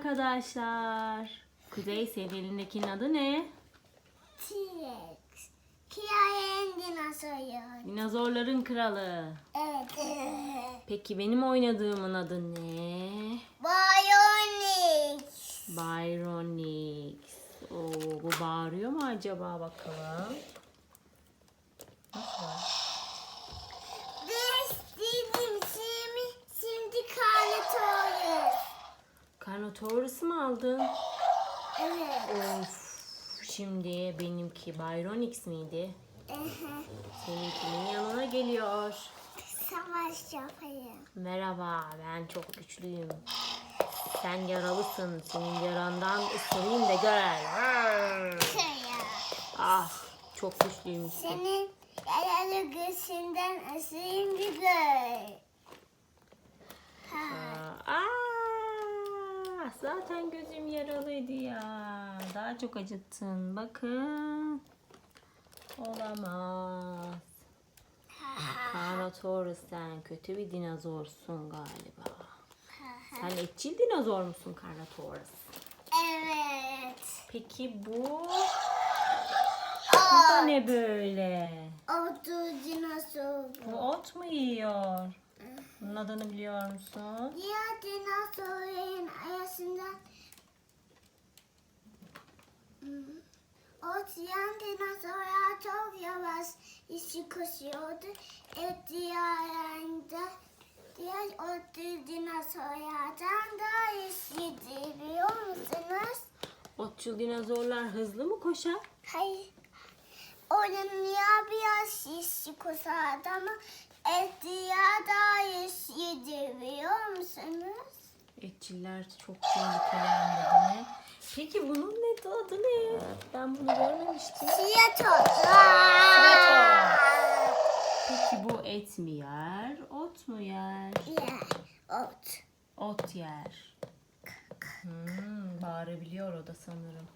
arkadaşlar. Kuzey senin adı ne? T-Rex. Kia'nın dinozoru. Dinozorların kralı. Evet. Peki benim oynadığımın adı ne? Bionic. Byronix. Oo, bu bağırıyor mu acaba bakalım? Biz dedim şimdi, şimdi karnatörüz. Carnotaurus mu aldın? Evet. Of. Şimdi benimki Byronix miydi? Seninkinin yanına geliyor. Savaş yapayım. Merhaba, ben çok güçlüyüm. Sen yaralısın. Senin yarandan ısırayım da gör. Ah, çok güçlüyüm. Senin yaralı gözünden ısırayım bir gör. Ha. Aa, aa, zaten gözüm yaralıydı ya. Daha çok acıttın. Bakın. Olamaz. Carnotaurus sen kötü bir dinozorsun galiba. Sen etçil dinozor musun Carnotaurus? Evet. Peki bu? Bu da ne böyle? Otu dinozor. Bu ot mu yiyor? Bunun adını biliyor musun? Diğer dinozorların arasından Hmm. Ot yiyen dinozorlar çok yavaş işi koşuyordu. Evet diğerlerinde diğer ot dinozorlardan daha iyiydi biliyor musunuz? Otçul dinozorlar hızlı mı koşar? Hayır. Onun ya biraz işi koşardı ama et diğer daha iyiydi biliyor musunuz? Etçiller çok tehlikeli değil mi? Peki bunun ne adı ne? Ben bunu görmemiştim. Tiyatro. Peki bu et mi yer, ot mu yer? Yeah, ot. Ot yer. Hmm, bağırabiliyor o da sanırım.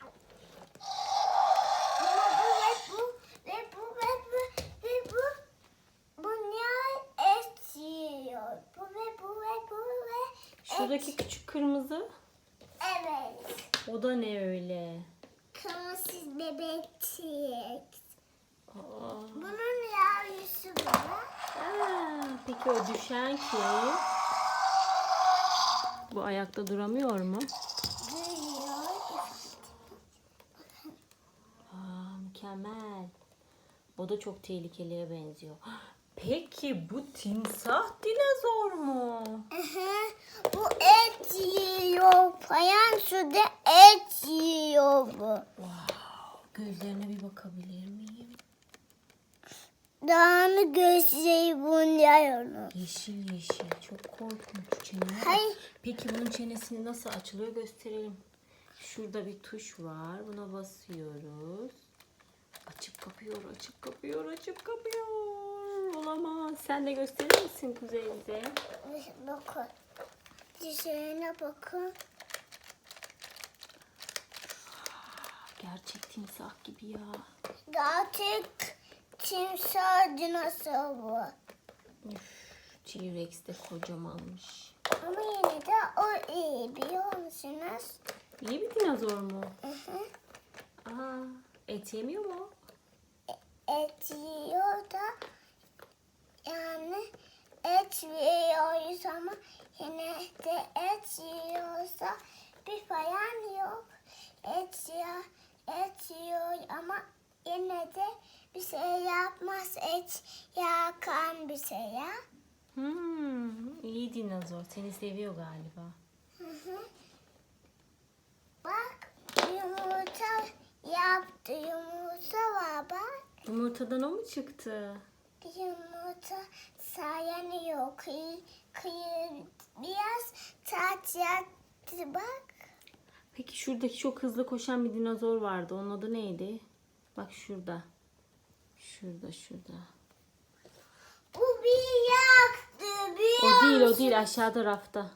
Şuradaki küçük kırmızı. O da ne öyle? Kırmızı bebek T-Rex. Aa, Bunun yavrusu bu. aa, peki o düşen kim? Bu ayakta duramıyor mu? Duruyor. Aa, mükemmel. O da çok tehlikeliye benziyor. Peki bu timsah dinozor mu? Aha, bu et yiyor. Payan suda et yiyor bu. Wow. Gözlerine bir bakabilir miyim? Dağını gözleri bunlar onu. Yeşil yeşil. Çok korkunç çene. Hayır. Peki bunun çenesini nasıl açılıyor gösterelim. Şurada bir tuş var. Buna basıyoruz. Açıp kapıyor, açıp kapıyor, açıp kapıyor. Olamaz. Sen de gösterir misin Kuzey bize? Bakın. Dişlerine bakın. Gerçek timsah gibi ya. Gerçek timsah dinozor bu. Üf, T-Rex de kocamanmış. Ama yine de o iyi biliyor musunuz? İyi bir dinozor mu? Hı hı. Aa, et yemiyor mu? Et yiyor da yani et yiyoruz ama yine de et yiyorsa bir falan yok. Et yiyor, et yiyor ama yine de bir şey yapmaz. Et yakan bir şey ya. Hmm, iyi dinozor. Seni seviyor galiba. Hı hı. Bak yumurta yaptı. Yumurta var bak. Yumurtadan o mu çıktı? Yumurta sayanıyor. Kıyı, kıyı biraz tat yattı bak. Peki şuradaki çok hızlı koşan bir dinozor vardı. Onun adı neydi? Bak şurada. Şurada şurada. Bu bir yaktı. Bir O değil o değil aşağıda rafta.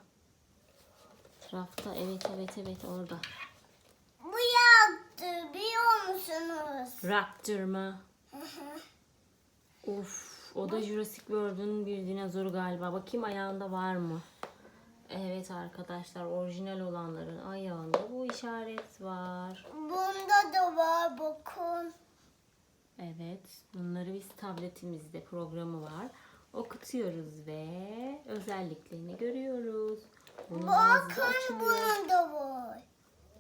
Rafta evet evet evet orada. Bu yaktı biliyor musunuz? Raptor mı? Of o da Jurassic World'un bir dinozoru galiba. Bakayım ayağında var mı? Evet arkadaşlar orijinal olanların ayağında bu işaret var. Bunda da var bakın. Evet bunları biz tabletimizde programı var. Okutuyoruz ve özelliklerini görüyoruz. Bunun Bakın bunun da var.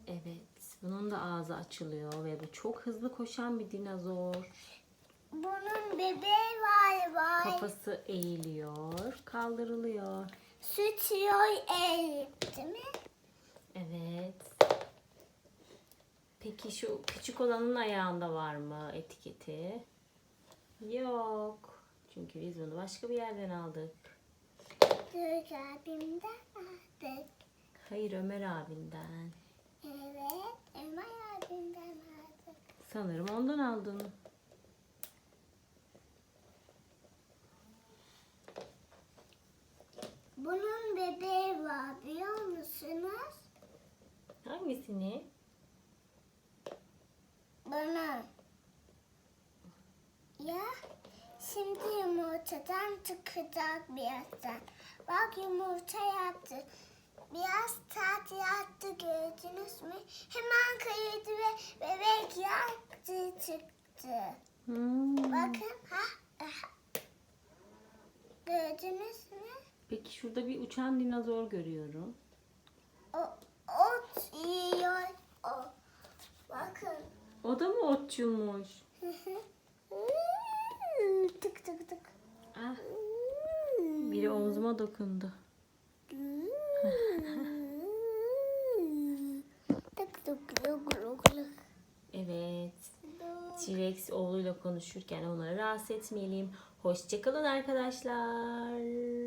Evet bunun da ağzı açılıyor ve bu çok hızlı koşan bir dinozor. Bunun bebeği var var. Kafası eğiliyor, kaldırılıyor. Sütüyor eğip değil mi? Evet. Peki şu küçük olanın ayağında var mı etiketi? Yok. Çünkü biz bunu başka bir yerden aldık. Dürk abimden aldık. Hayır Ömer abinden. Evet. Ömer abimden aldık. Sanırım ondan aldın. Bunun bebeği var biliyor musunuz? Hangisini? Bunun. Ya şimdi yumurtadan çıkacak birazdan. Bak yumurta yaptı. Biraz tat yattı gördünüz mü? Hemen kayırdı ve bebek yaktı çıktı. Hmm. Bakın ha, ha. Gördünüz mü? Peki şurada bir uçan dinozor görüyorum. O ot yiyor o. Bakın. O da mı otçulmuş? tık tık tık. Ah, biri omzuma dokundu. tık tık tık tık Evet. T-Rex oğluyla konuşurken onları rahatsız etmeyelim. Hoşçakalın arkadaşlar.